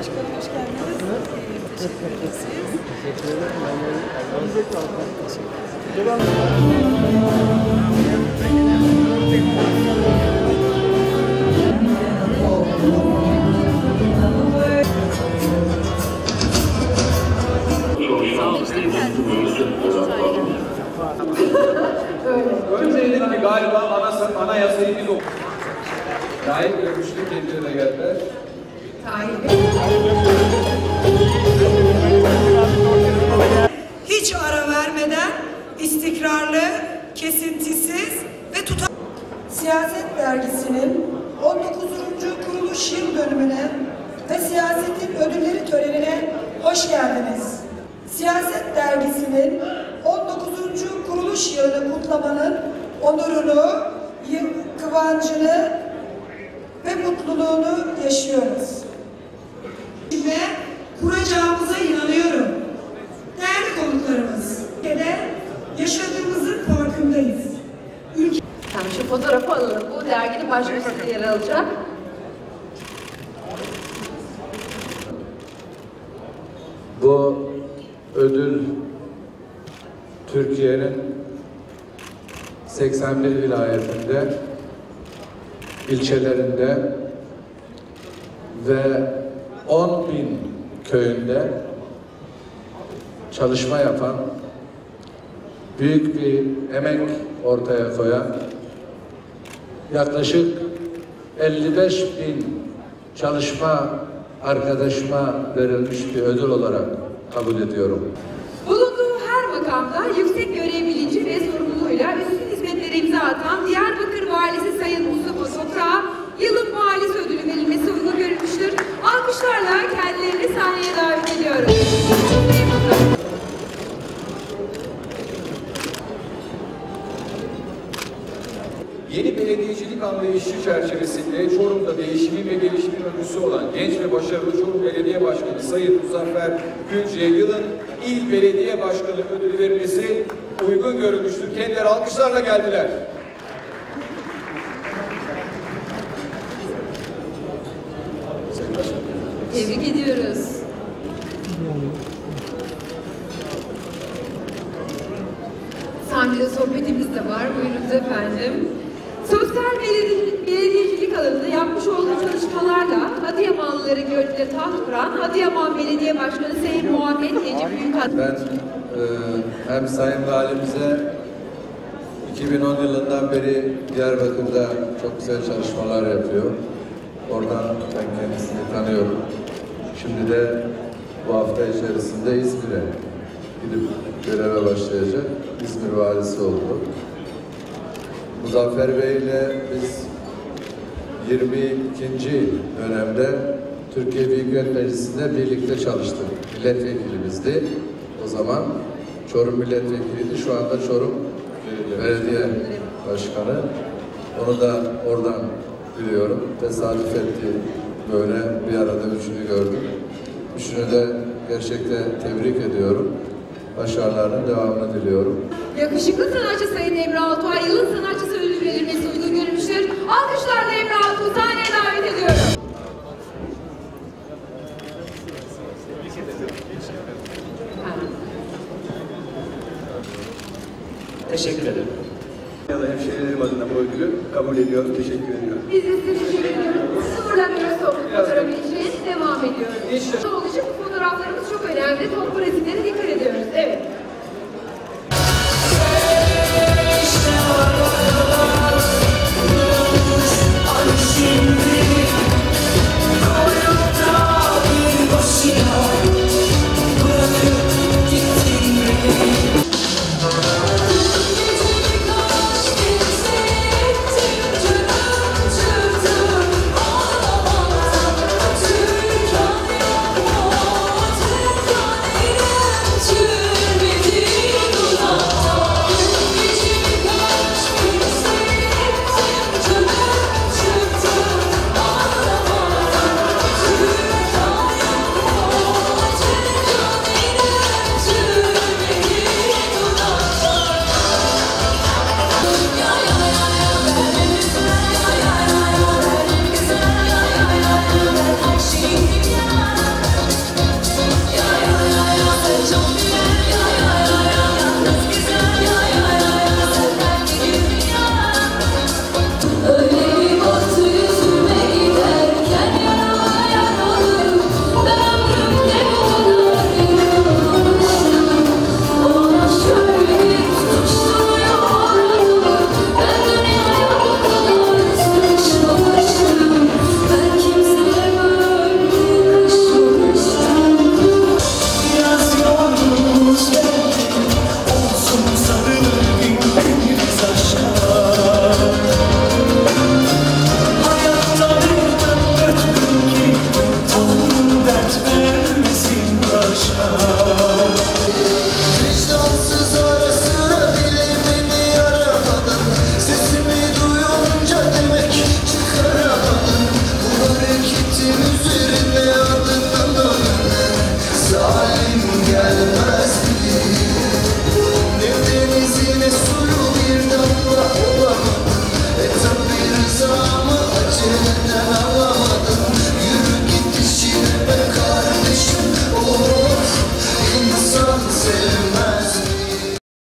Başkanım hoş geldiniz. Ee, teşekkür ederiz. Teşekkür ederim. Elinize sağlık. Önce dedim ki galiba anayasayı biz okuduk. Gayet görmüştük kendilerine geldiler. Hiç ara vermeden istikrarlı, kesintisiz ve tutar. Siyaset Dergisi'nin 19. kuruluş yıl dönümüne ve siyasetin ödülleri törenine hoş geldiniz. Siyaset Dergisi'nin 19. kuruluş yılını kutlamanın onurunu, kıvancını ve mutluluğunu yaşıyoruz. Yer alacak. Bu ödül Türkiye'nin 81 vilayetinde, ilçelerinde ve 10 bin köyünde çalışma yapan, büyük bir emek ortaya koyan, yaklaşık 55 bin çalışma arkadaşıma verilmiş bir ödül olarak kabul ediyorum. Bulunduğu her makamda yüksek görev bilinci ve sorumluluğuyla üstün hizmetlere imza atan Diyarbakır Valisi Sayın Mustafa Toprak'a yılın valisi ödülü verilmesi uygun görülmüştür. Anlayışı çerçevesinde Çorum'da değişimin ve gelişimin öncüsü olan genç ve başarılı Çorum Belediye Başkanı Sayın Muzaffer Gülce yılın il belediye başkanı ödülü verilmesi uygun görülmüştür. Kendileri alkışlarla geldiler. Tebrik ediyoruz. Sahnede sohbetimiz de var. Buyurunuz efendim. Sosyal beledi- belediyecilik alanında yapmış olduğu çalışmalarla Adıyamanlıların gönlüne taht kuran Adıyaman Belediye Başkanı Sayın Muhammed Necip Büyükad. Ben e, hem Sayın Valimize 2010 yılından beri Diyarbakır'da çok güzel çalışmalar yapıyor. Oradan ben kendisini tanıyorum. Şimdi de bu hafta içerisinde İzmir'e gidip göreve başlayacak. İzmir valisi oldu. Muzaffer Bey ile biz 22. dönemde Türkiye Büyük Millet Meclisi'nde birlikte çalıştık. Milletvekilimizdi. O zaman Çorum milletvekiliydi. Şu anda Çorum Belediye Başkanı. Onu da oradan biliyorum. Tesadüf etti böyle bir arada üçünü gördüm. Üçünü de gerçekten tebrik ediyorum. Başarılarının devamını diliyorum. Yakışıklı sanatçı Sayın Emre Altuğ'a yılın sanatçısı ödülü verilmesi uygun görülmüştür. Alkışlarla Emre Altuğ'u sahneye davet ediyorum. Teşekkür ederim. Ya da hemşehrilerim adına bu ödülü kabul ediyorum. Teşekkür ediyorum. Biz de size teşekkür ediyoruz. Sıfırlamıyoruz toplu fotoğrafı için devam ediyoruz. İnşallah. Bu fotoğraflarımız çok önemli. Dikkat